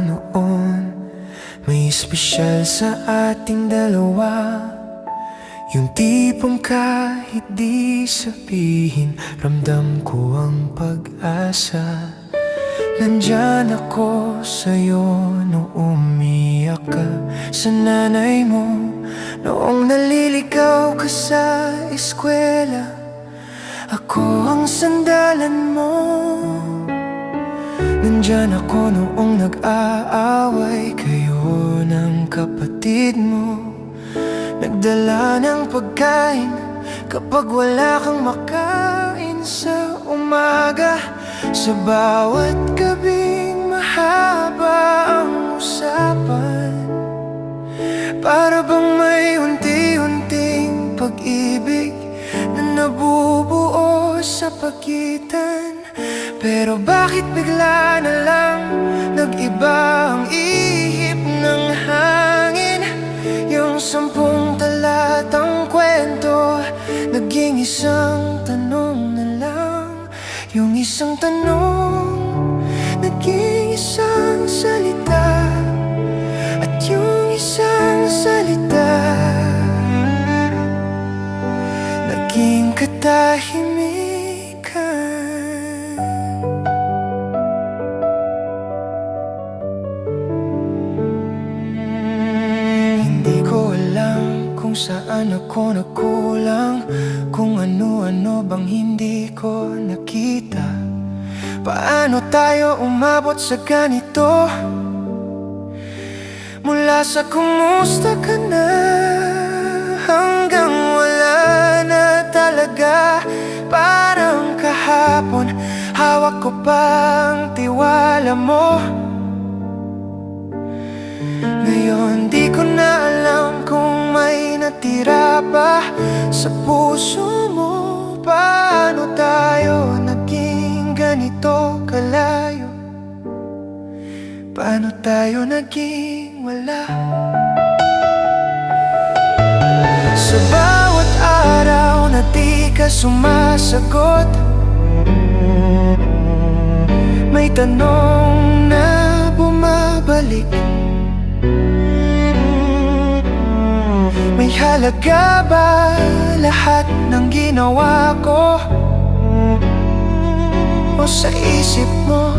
Noon. May espesyal sa ating dalawa. Yung tipong kahit di sabihin Ramdam ko ang pag-asa. Nandyan ako sa'yo Nung umiyak ka sa nanay mo. Noong naliligaw ka sa eskwela Ako ang sandalan mo Nandyan ako noong nag-aaway Kayo ng kapatid mo. Nagdala ng pagkain Kapag wala kang makain sa umaga. Sa bawat gabing mahaba ang usapan. Para bang may unti-unting pag-ibig Na nabubuo sa pagitan Pero bakit bigla na lang Nag-iba ang ihip ng hangin? Yung sampung talatang kwento Naging isang tanong na lang. Yung isang tanong Naging isang salita. At yung isang salita Naging katahimikan kung saan ako nagkulang Kung ano-ano bang hindi ko nakita. Paano tayo umabot sa ganito? Mula sa kumusta ka na Hanggang wala na talaga. Parang kahapon Hawak ko pang tiwala mo. Ngayon di ko na alam Sa puso mo Paano tayo naging ganito kalayo? Paano tayo naging wala? Sa bawat araw na di ka sumasagot May tanong na bumabalik. May halaga ba lahat ng ginawa ko? O sa isip mo